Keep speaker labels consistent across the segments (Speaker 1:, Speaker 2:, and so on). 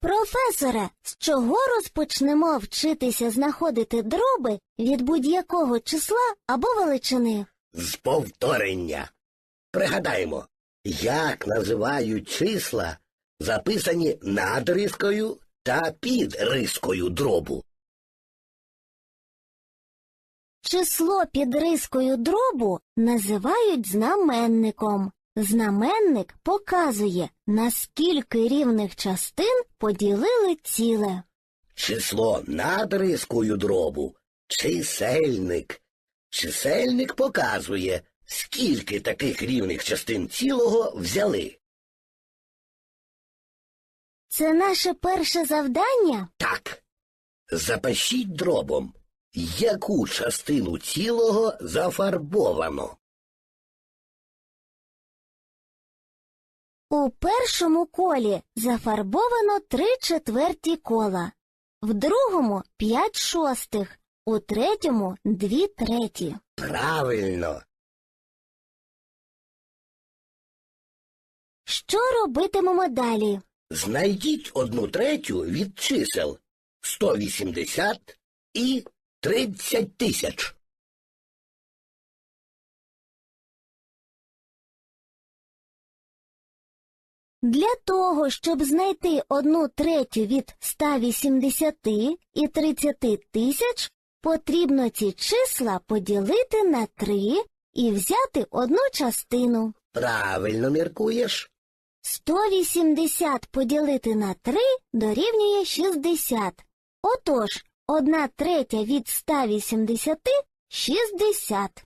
Speaker 1: Професоре, з чого розпочнемо вчитися знаходити дроби від будь-якого числа або величини?
Speaker 2: З повторення. Пригадаємо, як називають числа, записані над рискою та під рискою дробу.
Speaker 1: Число під рискою дробу називають знаменником. Знаменник показує, наскільки рівних частин поділили ціле.
Speaker 2: Число над рискою дробу чисельник. Чисельник показує, скільки таких рівних частин цілого взяли.
Speaker 1: Це наше перше завдання?
Speaker 2: Так. Запишіть дробом, яку частину цілого зафарбовано.
Speaker 1: У першому колі зафарбовано три четверті кола, в другому п'ять шостих, у третьому дві треті.
Speaker 2: Правильно.
Speaker 1: Що робитимемо далі?
Speaker 2: Знайдіть одну третю від чисел 180 і 30 тисяч.
Speaker 1: Для того, щоб знайти одну третю від 180 і 30 тисяч, потрібно ці числа поділити на 3 і взяти одну частину.
Speaker 2: Правильно міркуєш?
Speaker 1: 180 поділити на 3 дорівнює 60. Отож, одна третя від 180 – 60.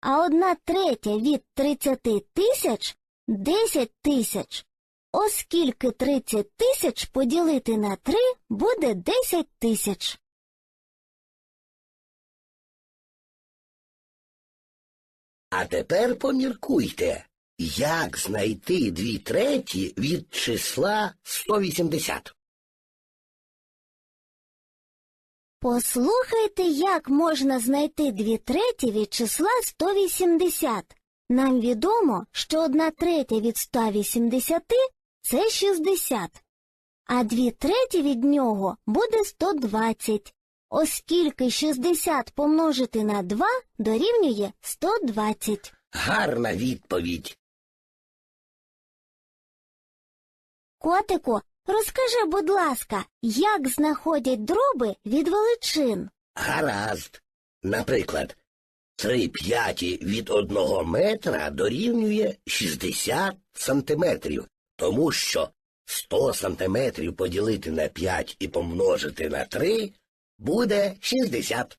Speaker 1: А одна третя від 30 тисяч – 10 тисяч. Оскільки 30 тисяч поділити на 3 буде 10 тисяч.
Speaker 2: А тепер поміркуйте, як знайти дві треті від числа 180.
Speaker 1: Послухайте, як можна знайти дві треті від числа 180. Нам відомо, що одна третя від 180 – це 60, а дві треті від нього буде 120, оскільки 60 помножити на 2 дорівнює 120.
Speaker 2: Гарна відповідь.
Speaker 1: Котику, розкажи, будь ласка, як знаходять дроби від величин?
Speaker 2: Гаразд. Наприклад, три п'яті від одного метра дорівнює 60 сантиметрів, тому що 100 сантиметрів поділити на 5 і помножити на 3 буде 60.